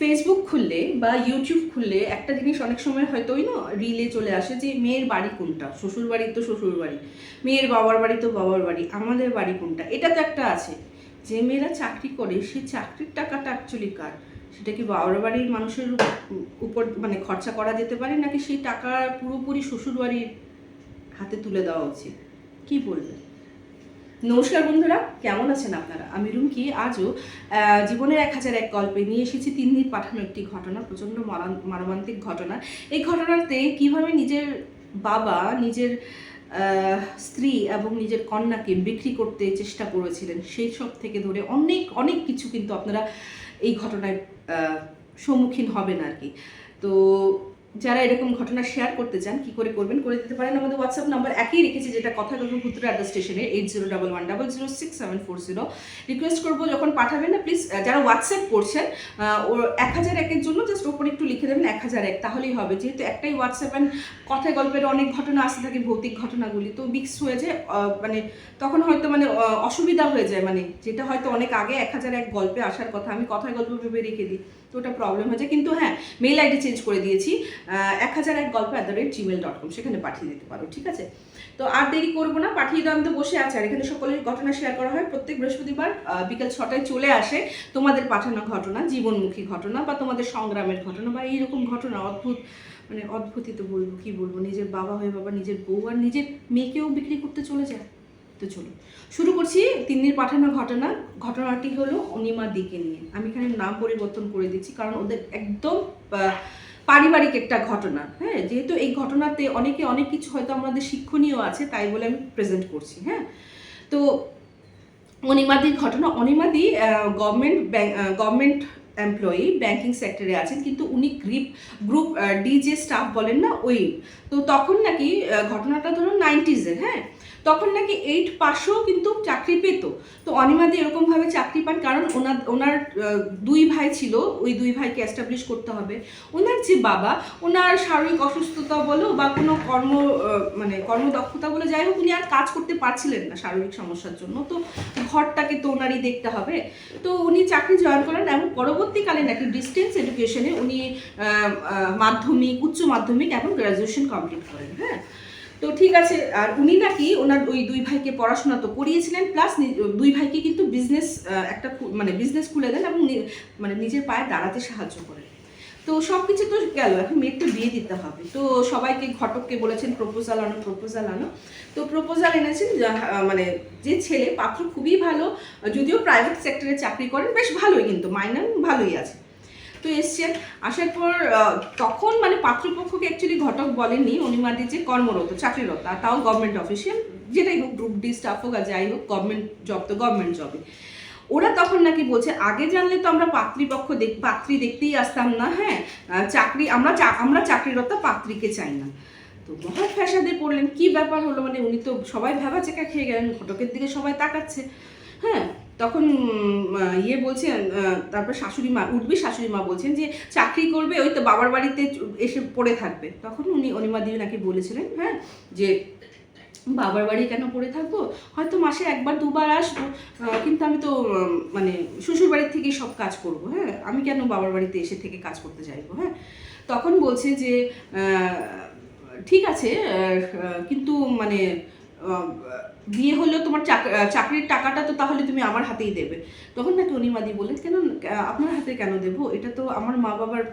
Facebook খুললে বা YouTube খুললে একটা জিনিস অনেক সময় হয়তো ওই না রিলে চলে আসে যে মেয়ের বাড়ি কোনটা? শ্বশুর বাড়ি তো শ্বশুর বাড়ি। মেয়ের বাবার বাড়ি তো বাবার বাড়ি। আমাদের বাড়ি কোনটা? এটা তো একটা আছে। যে মেয়েরা চাকরি করে সেই চাকরির টাকাটা অ্যাকচুয়ালি কার? সেটা কি বাবার বাড়ির মানুষের উপর মানে খরচা করা যেতে পারে নাকি সেই টাকা পুরোপুরি শ্বশুর বাড়ির হাতে তুলে দেওয়া উচিত? কি বলবেন? নমস্কার বন্ধুরা, কেমন আছেন আপনারা? আমি রুমকি, আজও জীবনের এক হাজার এক গল্পে নিয়ে এসেছি, তিন দিন পাঠানো একটি ঘটনা, প্রচণ্ড মর্মান্তিক ঘটনা। এই ঘটনাতে কীভাবে নিজের বাবা, নিজের স্ত্রী এবং নিজের কন্যাকে বিক্রি করতে চেষ্টা করেছিলেন, সেই সব থেকে ধরে অনেক অনেক কিছু কিন্তু আপনারা এই ঘটনায় সম্মুখীন হবেন আর কি। তো যারা এরকম ঘটনা শেয়ার করতে চান, কি করে করবেন, করে দিতে পারেন। আমাদের হোয়াটসঅ্যাপ নাম্বার একই রেখেছি, যেটা কথা বলব ভুতুরে আড্ডা স্টেশনে eight zero double one double zero six seven four zero request করব যখন পাঠাবেন না প্লিজ যারা হোয়াটসঅ্যাপ করছেন ও এক হাজার একের জন্য জাস্ট ওপরে একটু লিখে দেবেন, এক হাজার এক, তাহলেই হবে। যেহেতু একটাই হোয়াটসঅ্যাপ অ্যান্ড কথায় গল্পের অনেক ঘটনা আসতে থাকে, ভৌতিক ঘটনাগুলি, তো মিক্স হয়ে যায় মানে তখন হয়তো মানে অসুবিধা হয়ে যায় মানে যেটা হয়তো অনেক আগে এক হাজার এক গল্পে আসার কথা, আমি কথায় গল্প ভেবে রেখে দিই। তো ওটা প্রবলেম হয়ে যায় কিন্তু হ্যাঁ মেল আইডি চেঞ্জ করে দিয়েছি এক হাজার এক গল্প at the rate Gmail dot com সেখানে পাঠিয়ে দিতে পারো, ঠিক আছে? তো আর দেরি করব না, পাঠিয়ে দাও, আমি তো বসে আছি। আর এখানে সকলের ঘটনা শেয়ার করা হয়। প্রত্যেক বৃহস্পতিবার বিকেল ছটায় চলে আসে তোমাদের পাঠানো ঘটনা, জীবনমুখী ঘটনা বা তোমাদের সংগ্রামের ঘটনা বা এইরকম ঘটনা, অদ্ভুত মানে অদ্ভুতই তো বলব, কি বলব? নিজের বাবা হয়ে বাবা, নিজের বউ আর নিজের মেয়েকেও বিক্রি করতে চলে যায়। তো চলো। শুরু করছি তিন দিন পাঠানো ঘটনা। ঘটনাটি হলো অনিমা দিকে নিয়ে। আমি এখানে নাম পরিবর্তন করে দিচ্ছি কারণ ওদের একদম পারিবারিক একটা ঘটনা হ্যাঁ? যেহেতু এই ঘটনাতে অনেকে অনেক কিছু হয়তো আমাদের শিক্ষণীয় আছে, তাই বলে আমি প্রেজেন্ট করছি হ্যাঁ? তো অনিমাদির ঘটনা অনিমাদি গভর্নমেন্ট গভর্নমেন্ট এমপ্লয়ি ব্যাংকিং সেক্টরে আছেন, কিন্তু উনি গ্রিপ গ্রুপ ডি যে স্টাফ বলেন না, ওই। তো তখন নাকি ঘটনাটা ধরুন নাইনটিজের হ্যাঁ? তখন নাকি এইট পাশেও কিন্তু চাকরি পেত। তো অনিমাদি এরকমভাবে চাকরি পান, কারণ ওনার ওনার দুই ভাই ছিল, ওই দুই ভাইকে এস্টাবলিশ করতে হবে। ওনার যে বাবা, ওনার শারীরিক অসুস্থতা বলো বা কোনো কর্ম মানে কর্মদক্ষতা বলে, যাই হোক, উনি আর কাজ করতে পারছিলেন না শারীরিক সমস্যার জন্য। তো ঘরটাকে তো ওনারই দেখতে হবে। তো উনি চাকরি জয়েন করেন এবং পরবর্তীকালে নাকি ডিস্টেন্স এডুকেশনে উনি মাধ্যমিক, উচ্চ মাধ্যমিক এবং গ্র্যাজুয়েশন কমপ্লিট করেন হ্যাঁ? তো ঠিক আছে, আর উনি নাকি ওনার ওই দুই ভাইকে পড়াশোনা তো করিয়েছিলেন প্লাস দুই ভাইকে কিন্তু বিজনেস একটা মানে বিজনেস খুলে দেন এবং মানে নিজের পায়ে দাঁড়াতে সাহায্য করেন। তো সব কিছু তো গেল, এখন মেয়ের তো বিয়ে দিতে হবে। তো সবাইকে, ঘটককে বলেছেন প্রপোজাল আনো প্রপোজাল আনো। তো প্রপোজাল এনেছেন মানে যে ছেলে, পাত্র খুবই ভালো, যদিও প্রাইভেট সেক্টরে চাকরি করেন, বেশ ভালোই কিন্তু মাইনার ভালোই আছে। তো এসছেন। আসার পর তখন মানে পাত্রপক্ষকে অ্যাকচুয়ালি ঘটক বলেননি অনিমাদি যে কর্মরত, চাকরিরত তাও গভর্নমেন্ট অফিসিয়াল যেটাই হোক গ্রুপ ডি স্টাফ হোক আর যাই হোক গভর্নমেন্ট জব তো গভর্নমেন্ট জবে ওরা তখন নাকি বলছে, আগে জানলে তো আমরা পাত্রীপক্ষ দেখ, পাত্রী দেখতেই আসতাম না হ্যাঁ? চাকরি, আমরা আমরা চাকরিরত পাত্রীকে চাই না। তো মহা ফ্যাসাদে পড়লেন, কি ব্যাপার হলো? মানে উনি তো সবাই ভেবা চেকা খেয়ে গেলেন, ঘটকের দিকে সবাই তাকাচ্ছে হ্যাঁ? তখন ইয়ে বলছেন তারপর শাশুড়ি মা উঠবি শাশুড়ি মা বলছেন যে, চাকরি করবে, ওই তো বাবার বাড়িতে এসে পড়ে থাকবে। তখন উনি অনিমা দিয়ে নাকি বলেছিলেন হ্যাঁ যে, বাবার বাড়ি কেন পড়ে থাকব? হয়তো মাসে একবার, দুবার আসব। কিন্তু আমি তো মানে শ্বশুর বাড়ির থেকেই সব কাজ করব হ্যাঁ? আমি কেন বাবার বাড়িতে এসে থেকে কাজ করতে চাইব হ্যাঁ? তখন বলছে যে ঠিক আছে কিন্তু মানে বিয়ে হলেও তোমার চাক- চাকরির টাকাটা তো তাহলে তুমি আমার হাতেই দেবে। তখন নাকি অনিমাদি বলে, কেন আপনার হাতে কেন দেব? এটা তো আমার মা বাবার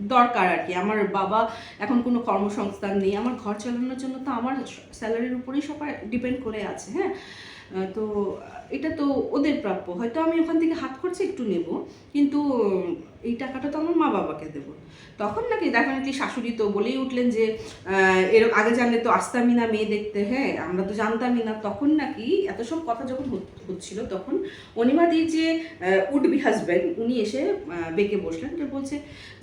দরকার আর কি। আমার বাবা এখন কোনো কর্মসংস্থান নেই। আমার ঘর চালানোর জন্য তো আমার স্যালারির উপরেই সবাই ডিপেন্ড করে আছে হ্যাঁ? তো এটা তো ওদের প্রাপ্য। হয়তো আমি ওখান থেকে হাত খরচা একটু নেব কিন্তু এই টাকাটা তো আমার মা বাবাকে দেবো। তখন নাকি নাকি শাশুড়ি তো বলেই উঠলেন যে আহ, এর আগে জানলে তো আসতামই না মেয়ে দেখতে হ্যাঁ আমরা তো জানতামই না। তখন নাকি এত সব কথা যখন হচ্ছিল তখন অনিমাদির যে উড বি হাজব্যান্ড উনি এসে বেঁকে বসলেন বলছে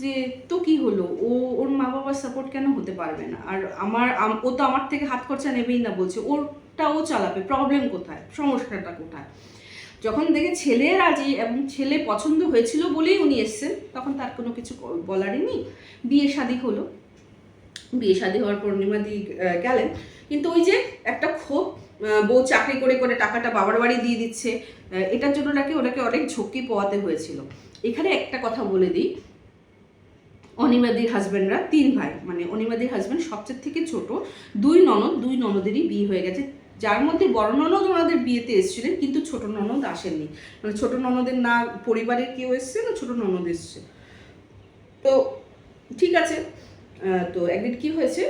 যে তো কি হলো? ও ওর মা বাবার সাপোর্ট কেন হতে পারবে না? আর আমার ও তো আমার থেকে হাত খরচা নেবেই না। বলছে ওরটা ও চালাবে প্রবলেম কোথায় সমস্যাটা কোথায়? যখন দেখে ছেলে রাজি এবং ছেলে পছন্দ হয়েছিল বলেই উনি এসছেন তখন তার কোনো কিছু বলারই নেই। বিয়ে শাদি হলো। বিয়ে শাদি হওয়ার পর নিমাদি আহ, গেলেন। কিন্তু ওই যে একটা ক্ষোভ বউ চাকরি করে করে টাকাটা বাবার বাড়ি দিয়ে দিচ্ছে এটার জন্য নাকি ওনাকে অনেক ঝক্কি পোয়াতে হয়েছিল। এখানে একটা কথা বলে দিই। অনিমাদির হাজব্যান্ডরা তিন ভাই মানে অনিমাদির হাজব্যান্ড সবচেয়ে থেকে ছোট দুই ননদ দুই ননদেরই বিয়ে হয়ে গেছে। যার মধ্যে বড় ননদ ওনাদের বিয়েতে এসেছিলেন, কিন্তু ছোট ননদ আসেননি। মানে ছোট ননদের না, পরিবারের কেউ এসছে না ছোট ননদ এসছে? তো ঠিক আছে তো একদিন কি হয়েছে?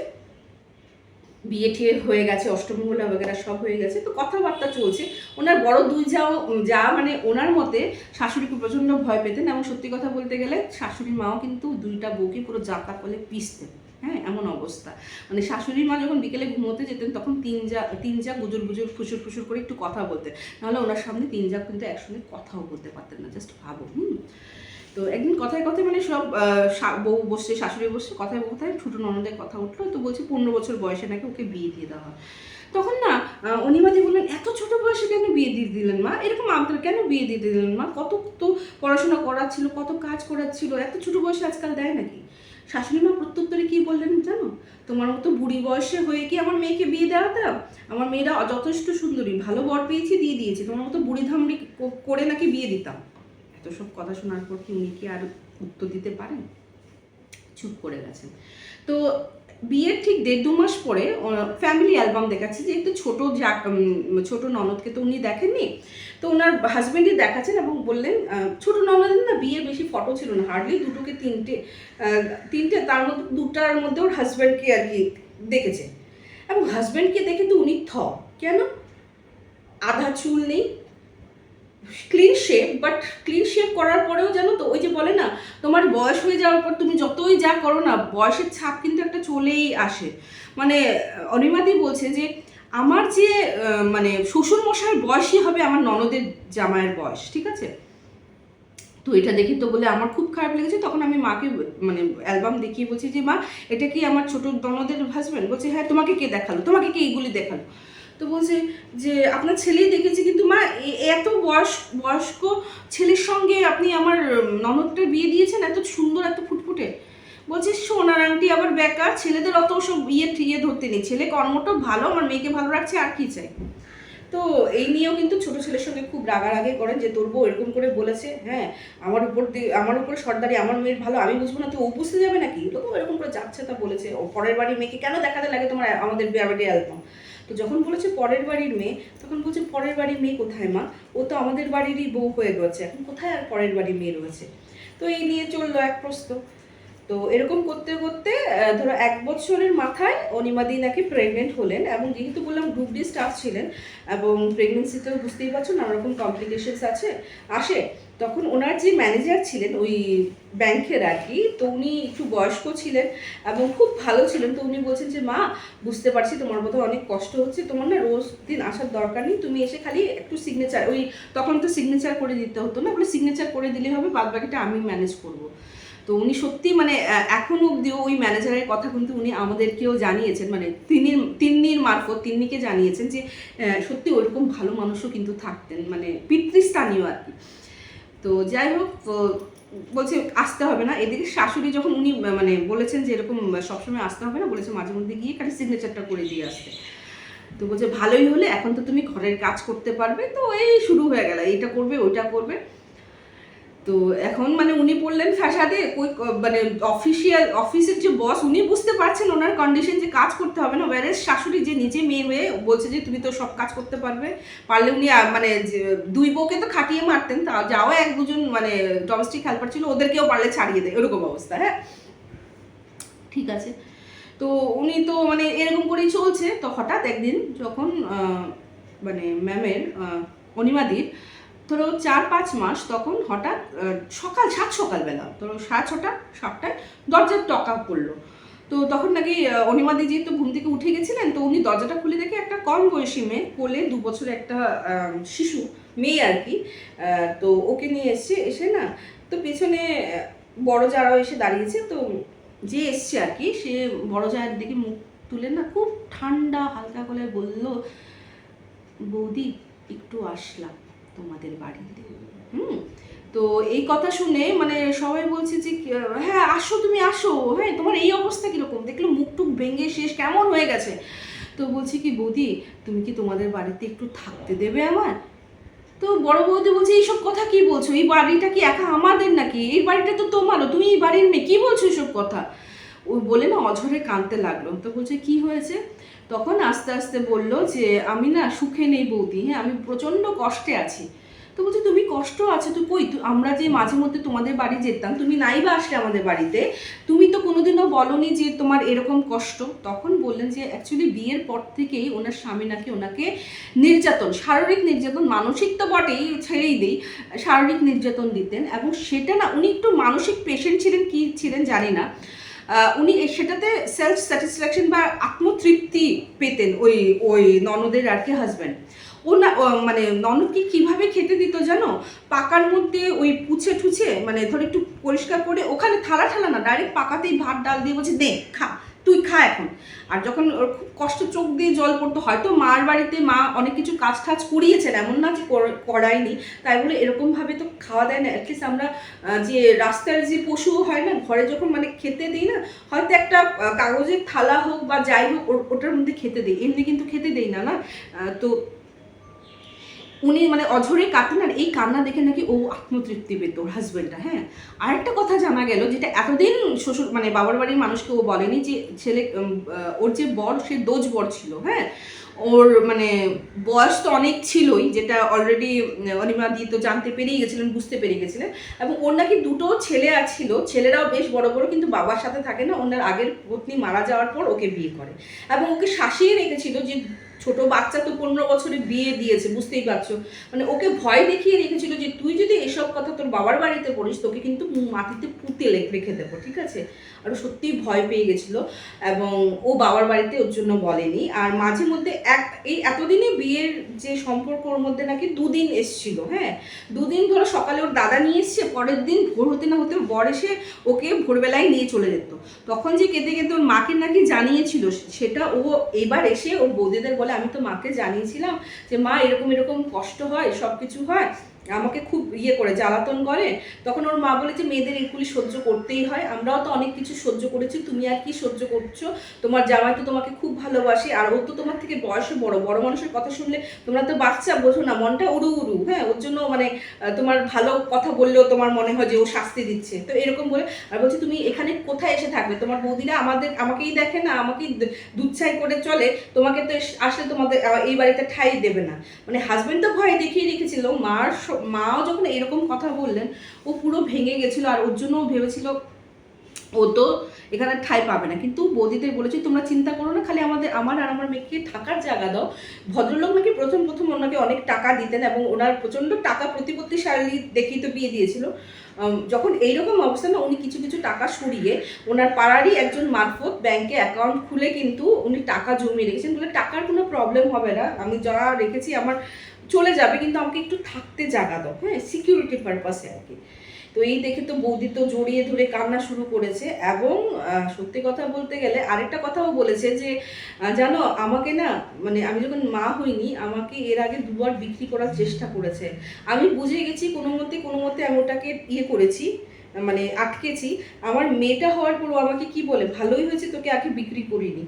বিয়ে টিয়ে হয়ে গেছে অষ্টমঙ্গলা বগেরা সব হয়ে গেছে, তো কথাবার্তা চলছে। ওনার বড় দুই যাও, যা মানে ওনার মতে শাশুড়িকে প্রচণ্ড ভয় পেতেন এবং সত্যি কথা বলতে গেলে শাশুড়ি মাও কিন্তু দুইটা বউকে পুরো জাতা কলে পিসতেন হ্যাঁ এমন অবস্থা। মানে শাশুড়ি মা যখন বিকেলে ঘুমোতে যেতেন, তখন তিন যা তিন যা গুজুর গুজুর ফুসুর ফুসুর করে একটু কথা বলতেন। নাহলে ওনার সামনে তিন যা কিন্তু একসঙ্গে কথাও বলতে পারতেন না জাস্ট ভাবো, হুম। তো একদিন কথায় কথায় মানে সব বউ বসছে শাশুড়ি বসছে, কথায় কথায় ছোটো ননদের কথা উঠল, তো বলছে পনেরো বছর বয়সে নাকি ওকে বিয়ে দিয়ে দেওয়া হয়। তখন না অনিমাদি বললেন, এত ছোট বয়সে কেন বিয়ে দিয়ে দিলেন মা? এরকম আপনার কেন বিয়ে দিয়ে দিলেন মা? কত তো পড়াশোনা করার ছিল কত কাজ করার ছিল এত ছোট বয়সে আজকাল দেয় নাকি? শাশুড়ি মা প্রত্যুত্তরে কী বললেন জানো? তোমার মতো বুড়ি বয়সে হয়ে কি আমার মেয়েকে বিয়ে দেওয়া দাও? আমার মেয়েরা যথেষ্ট সুন্দরী, ভালো বর পেয়েছি, দিয়ে দিয়েছি। তোমার মতো বুড়ি ধামড়ি করে নাকি বিয়ে দিতাম? এত সব কথা শোনার পর কি উনি কি আর উত্তর দিতে পারেন? চুপ করে গেছেন। তো বিয়ের ঠিক দেড় দু মাস পরে ফ্যামিলি অ্যালবাম দেখাচ্ছে যে একটু ছোটো যা ছোট ননদকে তো উনি দেখেননি। তো ওনার হাজব্যান্ডই দেখাচ্ছেন এবং বললেন ছোট ননদের না বিয়ে বেশি ফটো ছিল না হার্ডলি দুটোকে তিনটে তিনটে, তার মধ্যে দুটার মধ্যে ওর হাজব্যান্ডকে আর কি দেখেছে। এবং হাজব্যান্ডকে দেখে তো উনি থ। কেন? আধা চুল নেই clean shave but clean shave করার পরেও জানো তো, ওই যে বলে না, তোমার বয়স হয়ে যাওয়ার পর তুমি যতই যা করো না, বয়সের ছাপ কিন্তু একটা চলেই আসে। মানে অনিমাদি বলছে যে, আমার যে মানে শ্বশুর মশাইয়ের বয়সই হবে আমার ননদের জামাইয়ের বয়স, ঠিক আছে? তো এটা দেখে তো বলে আমার খুব খারাপ লেগেছে, তখন আমি মাকে মানে অ্যালবাম দেখিয়ে বলছি যে, মা, এটা কি আমার ছোট ননদের হাজব্যান্ড বলছে হ্যাঁ তোমাকে কে দেখাল? তোমাকে কে এইগুলি দেখাল? তো বলছে যে, আপনার ছেলেই দেখেছি, কিন্তু মা এত বয়স, বয়স্ক ছেলের সঙ্গে আপনি আমার ননদটা বিয়ে দিয়েছেন, এত সুন্দর, এত ফুটফুটে। বলছে, সোনার আংটি আবার বেকার, ছেলেদের অত সব ইয়ে ঠিয়ে ধরতে নেই। ছেলে কর্মটা ভালো, আমার মেয়েকে ভালো রাখছে, আর কি চাই? তো এই নিয়েও কিন্তু ছোট ছেলের সঙ্গে খুব রাগারাগি করেন যে, তোর বউ এরকম করে বলেছে হ্যাঁ আমার উপর আমার উপর সর্দারি, আমার মেয়ের ভালো, আমি বুঝব না, তো ও বুঝতে যাবে নাকি? তো এরকম করে যাচ্ছে, তা বলেছে। ও পরের বাড়ি মেয়েকে কেন দেখাতে লাগে তোমার, আমাদের বিয়ে বাড়ি অ্যালবাম তো যখন বলেছে পরের বাড়ির মেয়ে, তখন বলছে, পরের বাড়ির মেয়ে কোথায় মা? ও তো আমাদের বাড়িরই বউ হয়ে গেছে। এখন কোথায় আর পরের বাড়ির মেয়ে রয়েছে? তো এই নিয়ে চলল এক প্রশ্ন। তো এরকম করতে করতে ধরো এক বছরের মাথায় অনিমাদি নাকি প্রেগনেন্ট হলেন এবং যেহেতু বললাম গ্রুপ ডি স্টাফ ছিলেন এবং প্রেগনেন্সিতেও বুঝতেই পারছ নানা রকম কমপ্লিকেশনস আছে, আসে, তখন ওনার যে ম্যানেজার ছিলেন ওই ব্যাংকের আর কি, তো উনি একটু বয়স্ক ছিলেন এবং খুব ভালো ছিলেন, তো উনি বলছেন যে, মা, বুঝতে পারছি তোমার মতো অনেক কষ্ট হচ্ছে, তোমার না রোজ দিন আসার দরকার নেই, তুমি এসে খালি একটু সিগনেচার ওই তখন তো সিগনেচার করে দিতে হতো না, বলে সিগনেচার করে দিলে হবে বাদ বাকিটা আমি ম্যানেজ করব। তো উনি সত্যি মানে এখনও অবধিও ওই ম্যানেজারের কথা কিন্তু উনি আমাদেরকেও জানিয়েছেন মানে তিনি তিন্নির মারফত তিন্নিকে জানিয়েছেন যে সত্যি ওরকম ভালো মানুষও কিন্তু থাকতেন মানে পিতৃস্থানীয় আর কি। তো যাই হোক বলছে আসতে হবে না। এদিকে শাশুড়ি যখন উনি মানে বলেছেন যে এরকম সবসময় আসতে হবে না, বলেছে মাঝে মধ্যে গিয়ে খালি সিগনেচারটা করে দিয়ে আসতে। তো বলছে, ভালোই হলে এখন তো তুমি ঘরের কাজ করতে পারবে। তো এই শুরু হয়ে গেল, এইটা করবে, ওইটা করবে। তো এখন মানে উনি বললেন ফ্যাসাদে ওই মানে অফিসিয়াল অফিসের যে বস উনি বুঝতে পারছেন ওনার কন্ডিশন যে কাজ করতে হবে না। ওয়ারেস শাশুড়ি যে নিজে মেয়ে হয়ে বলছে যে, তুমি তো সব কাজ করতে পারবে। পারলে উনি মানে দুই বউকে তো খাটিয়ে মারতেন, তা যাও এক দুজন মানে ডোমেস্টিক হেল্পার ছিল, ওদেরকেও পারলে ছাড়িয়ে দেয়, এরকম অবস্থা হ্যাঁ? ঠিক আছে। তো উনি তো মানে এরকম করেই চলছে। তো হঠাৎ একদিন যখন মানে ম্যামের অনিমাদির ধরো চার পাঁচ মাস তখন হঠাৎ সকাল সাত সকালবেলা ধরো সাড়ে ছটা, সাতটায় দরজার টকা পড়ল তো তখন নাকি অনিমাদি যেহেতু ঘুম থেকে উঠে গেছিলেন, তো উনি দরজাটা খুলে দেখে একটা কম বয়সী মেয়ে কোলে দু বছরের একটা শিশু, মেয়ে আর কি তো ওকে নিয়ে এসছে এসে না, তো পেছনে বড় যারাও এসে দাঁড়িয়েছে, তো যে এসছে আর কি, সে বড় জায়ের দিকে মুখ তুলে না খুব ঠান্ডা হালকা গলায় বলল, বৌদি, একটু আসলাম। তোমাদের বাড়িতে। হুম? তো এই কথা শুনে মানে সবাই বলছে যে হ্যাঁ আসো তুমি, আসো। হ্যাঁ তোমার এই অবস্থা কীরকম? দেখল মুখ টুক ভেঙে শেষ, কেমন হয়ে গেছে? তো বলছি কি, বৌদি, তুমি কি তোমাদের বাড়িতে একটু থাকতে দেবে আমার? তো বড় বৌদি বলছে, এইসব কথা কি বলছো? এই বাড়িটা কি একা আমাদের নাকি? এই বাড়িটা তো তোমারও, তুমি এই বাড়ির মেয়ে, কি বলছো এসব কথা? ও বলে না, অঝরে কাঁদতে লাগল। তো বলছে, কি হয়েছে? তখন আস্তে আস্তে বলল যে, আমি না সুখে নেই বৌদি হ্যাঁ আমি প্রচণ্ড কষ্টে আছি। তো বলছি, তুমি কষ্ট আছে তো কই? আমরা যে মাঝে মধ্যে তোমাদের বাড়ি যেতাম, তুমি নাই বা আসলে আমাদের বাড়িতে। তুমি তো কোনোদিনও বলনি যে তোমার এরকম কষ্ট। তখন বললেন যে, অ্যাকচুয়ালি বিয়ের পর থেকেই ওনার স্বামী নাকি ওনাকে নির্যাতন, শারীরিক নির্যাতন, মানসিক তো বটেই, ছেড়েই দিই, শারীরিক নির্যাতন দিতেন। এবং সেটা না, উনি একটু মানসিক পেশেন্ট ছিলেন, কি ছিলেন জানি না। উনি সেটাতে সেলফ স্যাটিসফ্যাকশন বা আত্মতৃপ্তি পেতেন ওই ওই ননদের আর কি হাজব্যান্ড ও না মানে ননদকে কীভাবে খেতে দিত জানো? পাকার মধ্যে ওই পুছে ঠুছে মানে ধর একটু পরিষ্কার করে, ওখানে থালা ঠালা না ডাইরেক্ট পাকাতেই ভাত, ডাল দিয়ে বলছে দেখ খা। তুই খা এখন। আর যখন ওর খুব কষ্ট চোখ দিয়ে জল পড়তো, হয়তো মার বাড়িতে মা অনেক কিছু কাজ টাজ করিয়েছেন, এমন না যে কর- করায়নি। তাই বলে এরকমভাবে তো খাওয়া দেয় না। অ্যাটলিস্ট আমরা যে রাস্তার যে পশু হয় না, ঘরে যখন মানে খেতে দিই না, হয়তো একটা কাগজের থালা হোক বা যাই হোক ওটার মধ্যে খেতে দিই। এমনি কিন্তু খেতে দিই না না। তো উনি মানে অঝরে কাঁদেন আর এই কান্না দেখে নাকি ও আত্মতৃপ্তি পেত ওর হাজবেন্ডটা হ্যাঁ? আরেকটা কথা জানা গেল যেটা এতদিন শ্বশুর মানে বাবার বাড়ির মানুষকে ও বলেনি যে ছেলে ওর যে বর, সে দোজ বর ছিল হ্যাঁ? ওর মানে বয়স তো অনেক ছিলই, যেটা অলরেডি অনিমা দিয়ে তো জানতে পেরেই গেছিলেন, বুঝতে পেরে গেছিলেন। এবং ওর নাকি দুটো ছেলে ছিল ছেলেরাও বেশ বড় বড়, কিন্তু বাবার সাথে থাকে না, ওনার আগের পত্নী মারা যাওয়ার পর ওকে বিয়ে করে। এবং ওকে শাসিয়ে রেখেছিল যে ছোট বাচ্চা তো পনেরো বছরে বিয়ে দিয়েছে, বুঝতেই পারছ। মানে ওকে ভয় দেখিয়ে রেখেছিল যে তুই যদি এসব কথা তোর বাবার বাড়িতে পড়িস তোকে কিন্তু মাটিতে পুঁতে রেখে দেবো, ঠিক আছে? আর সত্যিই ভয় পেয়ে গেছিল এবং ও বাবার বাড়িতে ওর জন্য বলেনি। আর মাঝে মধ্যে এক, এই এতদিনে বিয়ের যে সম্পর্ক ওর মধ্যে নাকি দুদিন এসছিল হ্যাঁ? দুদিন ধরো সকালে ওর দাদা নিয়ে এসছে, পরের দিন ভোর হতে না হতে ওর বর এসে ওকে ভোরবেলায় নিয়ে চলে যেত। তখন যে কেঁদে কেঁদে ওর মাকে নাকি জানিয়েছিল, সেটা ও এবার এসে ওর বৌদিদের বলে আমি তো মাকে জানিয়েছিলাম যে মা এরকম এরকম কষ্ট হয় সব কিছু হয়। আমাকে খুব ইয়ে করে, জ্বালাতন করে। তখন ওর মা বলে যে, মেয়েদের এগুলি সহ্য করতেই হয়। আমরাও তো অনেক কিছু সহ্য করেছি। তুমি আর কি সহ্য করছ? তোমার জামাই তো তোমাকে খুব ভালোবাসে। আর ও তো তোমার থেকে বয়সে বড়। বড় মানুষের কথা শুনলে তোমরা তো বাচ্চা, বোঝো না। মনটা উড়ু উড়ু। হ্যাঁ ওর জন্য মানে তোমার ভালো কথা বললেও তোমার মনে হয় যে, ও শাস্তি দিচ্ছে। তো এরকম বলে, আর বলছি, তুমি এখানে কোথায় এসে থাকবে? তোমার বৌদিরা আমাদের, আমাকেই দেখে না, আমাকেই দুচ্ছাই করে চলে। তোমাকে তো আসলে তোমাদের এই বাড়িতে ঠাই দেবে না। মানে হাজবেন্ড তো ভয় দেখিয়ে রেখেছিল। মার মাও যখন এরকম কথা বললেন, ও পুরো ভেঙে গেছিল আর ওর জন্য ভেবেছিল ও তো এখানে ঠাই পাবে না। কিন্তু বৌদিদের বলেছি, তোমরা চিন্তা করো না, খালি আমাদের, আমার আর আমার মেয়েকে থাকার জায়গা দাও। ভদ্রলোক নাকি প্রথম প্রথম ওনাকে অনেক টাকা দিতেন এবং ওনার প্রচণ্ড টাকা প্রতিপত্তিশালী দেখেই তো বিয়ে দিয়েছিল। যখন এইরকম অবস্থা না, উনি কিছু কিছু টাকা সরিয়ে ওনার পাড়ারই একজন মারফত ব্যাংকে অ্যাকাউন্ট খুলে কিন্তু উনি টাকা জমিয়ে রেখেছেন বলে টাকার কোনো প্রবলেম হবে না। আমি যারা রেখেছি, আমার চলে যাবে, কিন্তু আমাকে একটু থাকতে জায়গা দাও হ্যাঁ সিকিউরিটি পারপাসে আর কি। তো এই দেখে তো বৌদি তো জড়িয়ে ধরে কান্না শুরু করেছে এবং সত্যি কথা বলতে গেলে আরেকটা কথাও বলেছে যে জানো, আমাকে না মানে আমি যখন মা হইনি, আমাকে এর আগে দুবার বিক্রি করার চেষ্টা করেছে। আমি বুঝে গেছি, কোনো মতে কোনো মতে আমি ওটাকে ইয়ে করেছি মানে আটকেছি। আমার মেয়েটা হওয়ার পরও আমাকে কি বলে, ভালোই হয়েছে তোকে, আগে বিক্রি করিনি।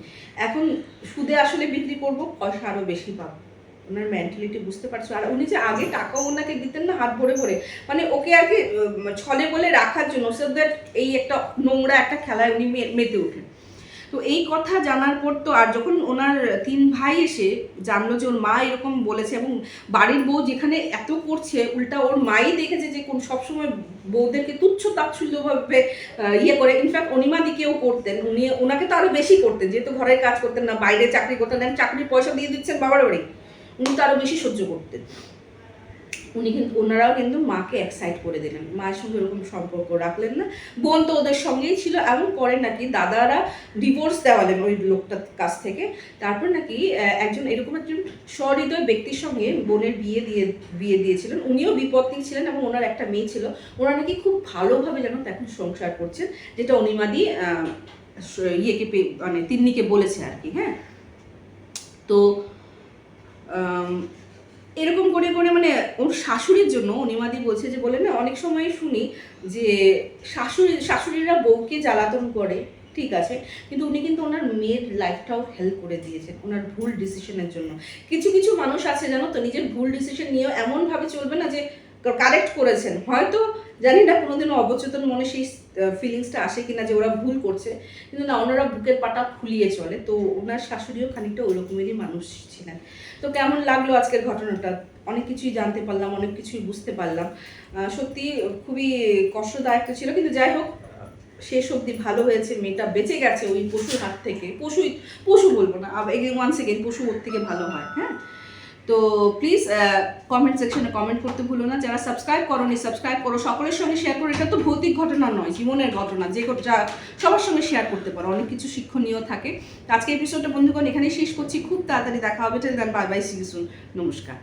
এখন সুদে আসলে বিক্রি করব, পয়সা আরও বেশি পাবো। ওনার মেন্টালিটি বুঝতে পারছ। আর উনি যে আগে টাকা ওনাকে দিতেন না, হাত ভরে ভরে। মানে ওকে আর কি ছলে বলে রাখার জন্য সো দ্যাট এই একটা নোংরা একটা খেলায় উনি মেতে ওঠেন। তো এই কথা জানার পর তো আর যখন ওনার তিন ভাই এসে জানলো যে ওর মা এরকম বলেছে এবং বাড়ির বউ যেখানে এত করছে, উল্টা ওর মাই দেখেছে যে কোন সবসময় বউদেরকে তুচ্ছ তাচ্ছল্যভাবে ইয়ে করে। ইনফ্যাক্ট অনিমা দিকেও করতেন। উনি, ওনাকে তো আরও বেশি করতেন। যেহেতু ঘরের কাজ করতেন না, বাইরে চাকরি করতেন চাকরির পয়সা দিয়ে দিচ্ছেন বাবার বাড়ি। উনি তো আরও বেশি সহ্য করতেন উনি কিন্তু, ওনারাও কিন্তু মাকে এক্সাইট করে দিলেন। মায়ের সঙ্গে ওরকম সম্পর্ক রাখলেন না। বোন তো ওদের সঙ্গেই ছিল এবং পরে নাকি দাদারা ডিভোর্স দেওয়ালেন ওই লোকটার কাছ থেকে। তারপর নাকি একজন এরকম একজন সহৃদয় ব্যক্তির সঙ্গে বোনের বিয়ে দিয়ে, বিয়ে দিয়েছিলেন। উনিও বিপত্তি ছিলেন এবং ওনার একটা মেয়ে ছিল। ওনারা নাকি খুব ভালোভাবে যেন এখন সংসার করছেন, যেটা অনিমাদি ইয়েকে মানে তিন্নিকে বলেছে আর কি হ্যাঁ? তো এরকম করে করে মানে ওর শাশুড়ির জন্য, অনিমাদি বলছে যে বলে, না, অনেক সময় শুনি যে শাশুড়ি, শাশুড়িরা বউকে জ্বালাতন করে, ঠিক আছে, কিন্তু উনি কিন্তু ওনার মেয়ের লাইফটাও হেল্প করে দিয়েছেন, ওনার ভুল ডিসিশনের জন্য। কিছু কিছু মানুষ আছে, জানো তো, নিজের ভুল ডিসিশন নিয়েও এমনভাবে চলবে না যে কারেক্ট করেছেন। হয়তো, জানি না, কোনোদিনও অবচেতন মনে সেই ফিলিংসটা আসে কিনা যে ওরা ভুল করছে। কিন্তু না, ওনারা বুকের পাটা ফুলিয়ে চলে। তো ওনার শাশুড়িও খানিকটা ওরকমেরই মানুষ ছিলেন। তো কেমন লাগল আজকের ঘটনাটা? অনেক কিছুই জানতে পারলাম, অনেক কিছুই বুঝতে পারলাম। সত্যি খুবই কষ্টদায়ক তো ছিল, কিন্তু যাই হোক, শেষ অবধি ভালো হয়েছে, মেয়েটা বেঁচে গেছে ওই পশুর হাত থেকে। পশুই, পশু বলব না ওয়ান সেকেন্ড পশু ওর থেকে ভালো হয় হ্যাঁ? তো প্লিজ কমেন্ট সেকশনে কমেন্ট করতে ভুলো না। যারা সাবস্ক্রাইব করো নি সাবস্ক্রাইব করো। সকলের সঙ্গে শেয়ার করো। এটা তো ভৌতিক ঘটনা নয়, জীবনের ঘটনা। যে যা সবার সঙ্গে শেয়ার করতে পারো। অনেক কিছু শিক্ষণীয় থাকে। আজকে এপিসোডটা বন্ধুগণ, এখানেই শেষ করছি। খুব তাড়াতাড়ি দেখা হবে। টেল দেন বাই বাই সিজন নমস্কার।